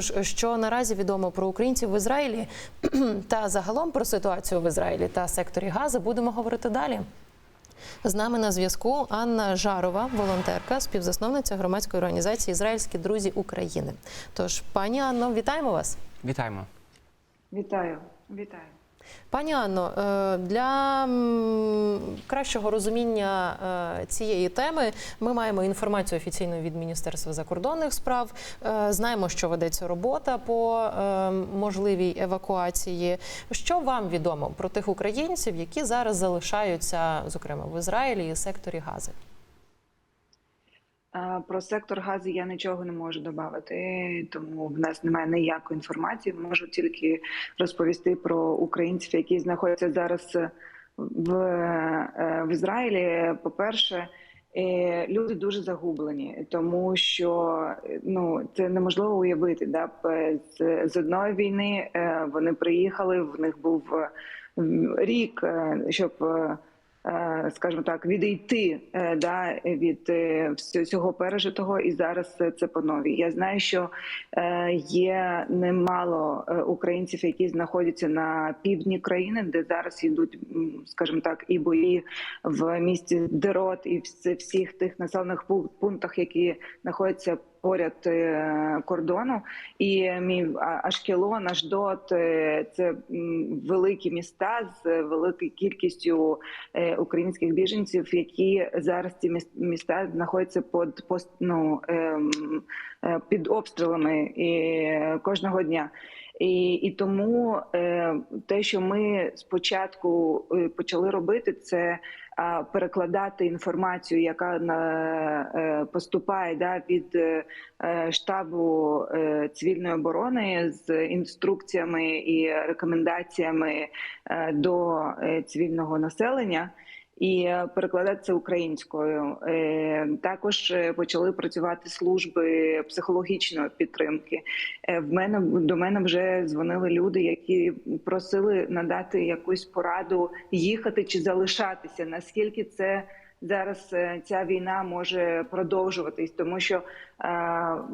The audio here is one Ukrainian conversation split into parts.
Ж, Що наразі відомо про українців в Ізраїлі та загалом про ситуацію в Ізраїлі та секторі Гази, будемо говорити далі. З нами на зв'язку Анна Жарова, волонтерка, співзасновниця громадської організації Ізраїльські друзі України. Тож, пані Анно, вітаємо вас. Вітаємо. Вітаю, вітаю. Пані Анно, е, для кращого розуміння е, цієї теми ми маємо інформацію офіційну від Міністерства закордонних справ. Е, Знаємо, що ведеться робота по можливій евакуації. Що вам відомо про тих українців, які зараз залишаються, зокрема в Ізраїлі і секторі Гази? Про сектор газу я нічого не можу додати, тому в нас немає ніякої інформації. Можу тільки розповісти про українців, які знаходяться зараз в, е, в Ізраїлі. По-перше, е, люди дуже загублені, тому що ну це неможливо уявити. Да? З, з одної війни е, вони приїхали. В них був рік, е, щоб. Е, скажімо так, відійти е, да, від е, всього пережитого, і зараз це по новій. Я знаю, що є немало українців, які знаходяться на півдні країни, де зараз йдуть, скажімо так, і бої в місті Дерот, і в всіх тих населених пу- пунктах, які знаходяться. Поряд е, кордону, і мій Ашкелон, Ашдот е, це великі міста з великою кількістю е, українських біженців, які зараз ці міс- міста знаходяться під ну, ем, під обстрілами і кожного дня. І, і тому те, що ми спочатку почали робити, це перекладати інформацію, яка е, поступає да, від е, е, штабу цивільної оборони з інструкціями і рекомендаціями до цивільного населення. І перекладати це українською. Е, Також е, почали працювати служби психологічної підтримки. Е, В мене до мене вже дзвонили люди, які просили надати якусь пораду їхати чи залишатися. Наскільки це зараз е, ця війна може продовжуватись, тому що е,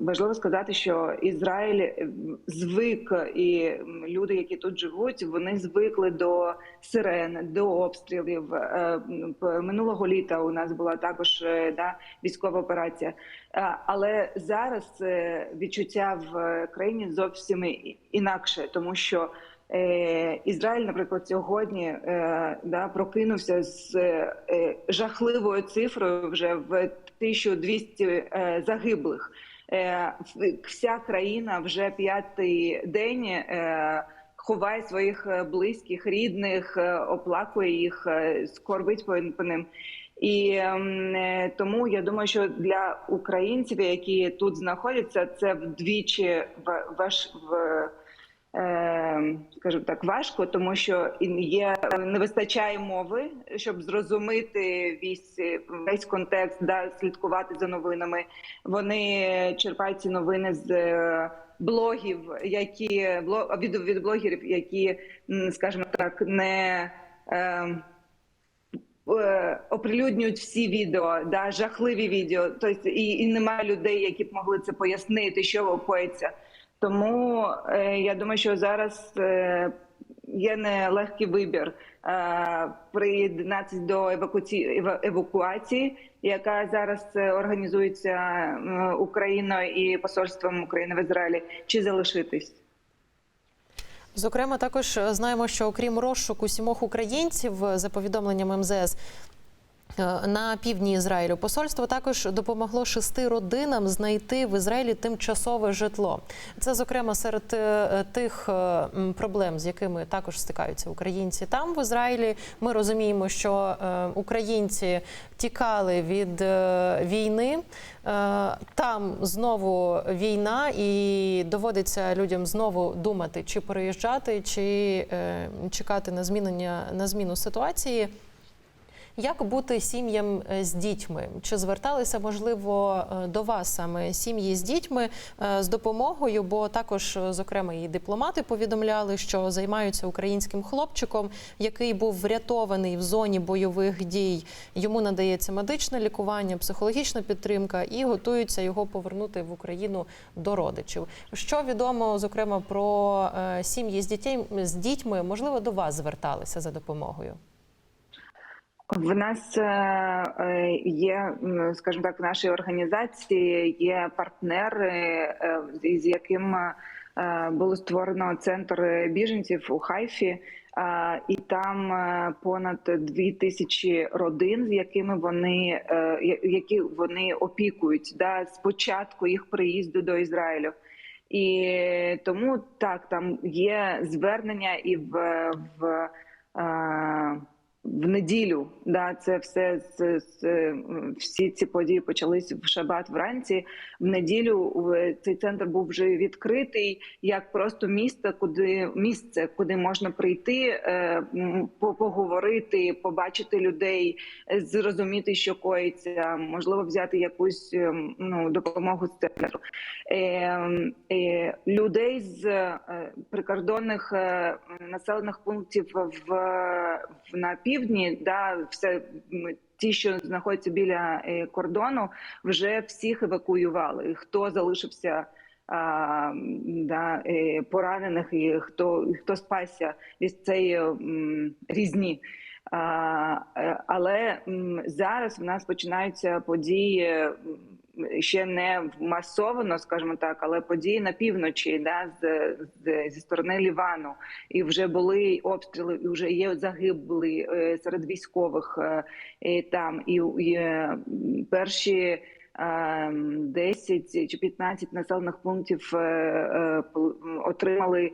важливо сказати, що Ізраїль е, звик, і люди, які тут живуть, вони звикли до сирен, до обстрілів. Минулого літа у нас була також да, військова операція. Але зараз відчуття в країні зовсім інакше, тому що Ізраїль, наприклад, сьогодні е, да, прокинувся з е, жахливою цифрою вже в 1200 е, загиблих. Е, Вся країна вже п'ятий день. е, Ховає своїх е, близьких, рідних, е, оплакує їх, е, скорбить по, ним. І е, тому я думаю, що для українців, які тут знаходяться, це вдвічі ва- важ в е, скажімо так важко, тому що є не вистачає мови, щоб зрозуміти весь, весь контекст, да, слідкувати за новинами. Вони черпають ці новини з е, блогів, які від, від блогерів, які, скажімо так, не. Е, е, оприлюднюють всі відео, да, жахливі відео. Тобто і, і немає людей, які б могли це пояснити, що коїться. Тому е, я думаю, що зараз е, є нелегкий вибір. Е, приєднатися до евакуації, яка зараз організується Україною і посольством України в Ізраїлі, чи залишитись. Зокрема, також знаємо, що окрім розшуку сімох українців за повідомленням МЗС. Е, На півдні Ізраїлю посольство також допомогло шести родинам знайти в Ізраїлі тимчасове житло. Це, зокрема, серед е, тих е, проблем, з якими також стикаються українці там в Ізраїлі. Ми розуміємо, що українці тікали від війни. Там знову війна, і доводиться людям знову думати, чи переїжджати, чи чекати на змінення на зміну ситуації. Як бути сім'ям е, з дітьми? Чи зверталися можливо е, до вас саме сім'ї з дітьми е, з допомогою? Бо також, зокрема, і дипломати повідомляли, що займаються українським хлопчиком, який був врятований в зоні бойових дій. Йому надається медичне лікування, психологічна підтримка і готуються його повернути в Україну до родичів. Що відомо зокрема про сім'ї з дітей з дітьми? Можливо, до вас зверталися за допомогою. В нас е, е, є, скажімо так, в нашій організації є партнери, е, з яким було створено центр біженців у Хайфі, і там понад дві тисячі родин, з якими вони які вони опікують да, з початку їх приїзду до Ізраїлю. І тому так там є звернення і в, в в неділю. Да, це все з, з всі ці події почались в шабат вранці. В неділю цей центр був вже відкритий як просто місто, куди місце, куди можна прийти, е, поговорити, побачити людей, е, зрозуміти, що коїться, можливо, взяти якусь ем, ну допомогу з центру. Е, е, людей з е, прикордонних е, населених пунктів в, в на півдні, да, все ті, що знаходяться біля е, кордону, вже всіх евакуювали. Хто залишився а, да, е, поранених, і хто хто спасся від цієї різні. А, е, але зараз в нас починаються події ще не масовано, скажімо так, але події на півночі, да, з, з, зі сторони Лівану, і вже були обстріли, і вже є загиблі е, серед військових е, і там, і, і е, перші. е, 10 чи 15 населених пунктів отримали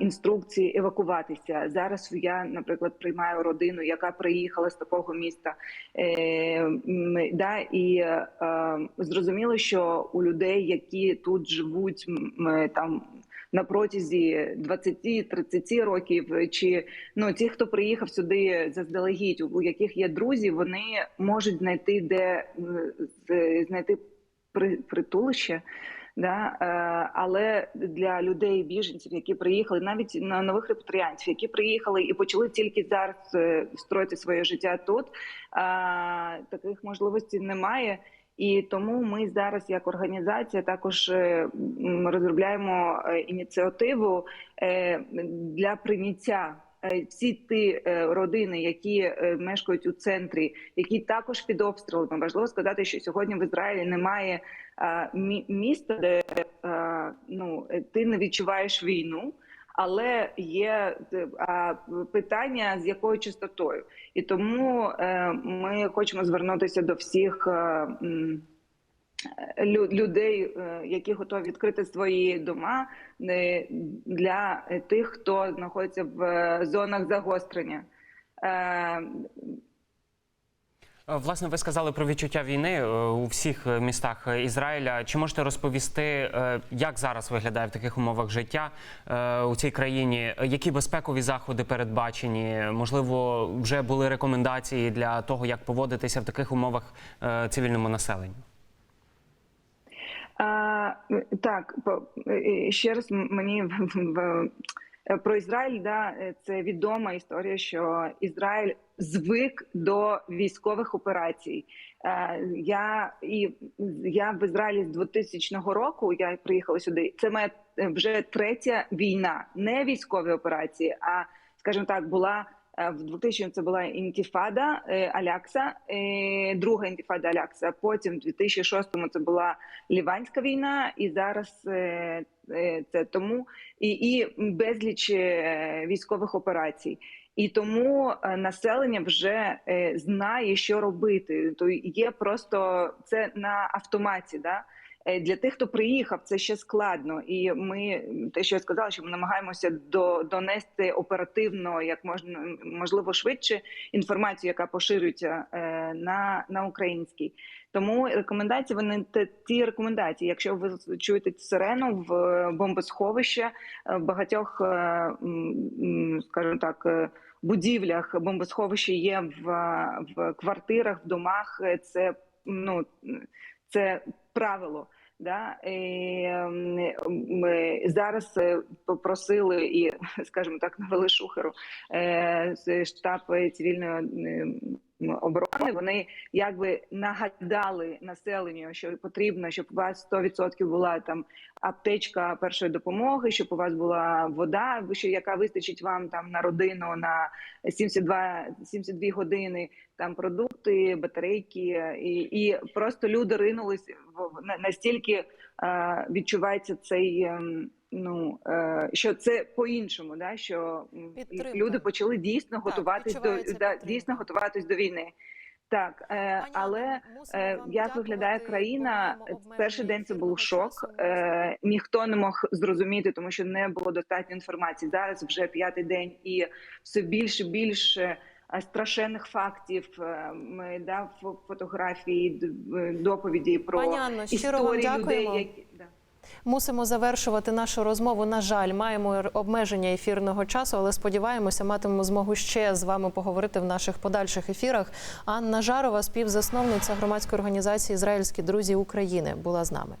інструкції евакуватися. Зараз я, наприклад, приймаю родину, яка приїхала з такого міста. Е, і зрозуміло, що у людей, які тут живуть там. На протязі 20-30 років, чи ну ті, хто приїхав сюди заздалегідь, у яких є друзі, вони можуть знайти де знайти при- притулище. Да, е, але для людей, біженців, які приїхали, навіть на нових репатріантів, які приїхали і почали тільки зараз е, строїти своє життя тут, е, таких можливостей немає. І тому ми зараз, як організація, також розробляємо ініціативу для прийняття. Е, Всі ті е, родини, які е, мешкають у центрі, які також під обстрілами, важливо сказати, що сьогодні в Ізраїлі немає міста, де ну ти не відчуваєш війну, але є питання з якою частотою, і тому ми хочемо звернутися до всіх. Людей, е, які готові відкрити свої дома для тих, хто знаходиться в е, зонах загострення. Е, Власне, ви сказали про відчуття війни у всіх містах Ізраїля. Чи можете розповісти, як зараз виглядає в таких умовах життя у цій країні? Які безпекові заходи передбачені? Можливо, вже були рекомендації для того, як поводитися в таких умовах цивільному населенню? А, так, по- е, ще раз мені в, в- про Ізраїль, да, це відома історія, що Ізраїль звик до військових операцій. Я і я в Ізраїлі з 2000 року. Я приїхала сюди. Це моя вже третя війна, не військові операції, а скажімо так, була. Е, В 2000 це була інтифада е, Алякса, е, друга інтифада Алякса. Потім в 2006 це була Ліванська війна, і зараз це тому і, і безліч військових операцій. І тому населення вже знає, що робити. То є просто це на автоматі. Да? Е, Для тих, хто приїхав, це ще складно, і ми те, що я сказала, що ми намагаємося до донести оперативно, як можна можливо швидше інформацію, яка поширюється е, на, на українській. Тому рекомендації вони ті рекомендації. Якщо ви чуєте сирену в е, в багатьох, скажімо так, будівлях бомбосховища є в, в квартирах, в домах. Це ну це правило. Да? Ем, ми зараз е, попросили і, скажімо так, навели шухеру е, штаб цивільної ем, оборони. Вони якби нагадали населенню, що потрібно, щоб у вас 100% була там аптечка першої допомоги, щоб у вас була вода, яка вистачить вам там на родину на 72, 72 години. Там продукти, батарейки, і, і просто люди ринулись в настільки е, відчувається цей. ем, Ну е, що це по-іншому, да що Підтримка. люди почали дійсно Так, готуватись до да, підтримка. дійсно готуватись до війни. Так, е, Пані але Е, Як виглядає країна? Перший день це був шок. часу. Ніхто не мог зрозуміти, тому що не було достатньо інформації. Зараз вже п'ятий день, і все більше більше страшенних фактів. Ми дав фотографії, доповіді про Пані Анно, щиро вам історії людей, які да. Мусимо завершувати нашу розмову. На жаль, маємо обмеження ефірного часу, але сподіваємося, матимемо змогу ще з вами поговорити в наших подальших ефірах. Анна Жарова, співзасновниця громадської організації Ізраїльські друзі України, була з нами.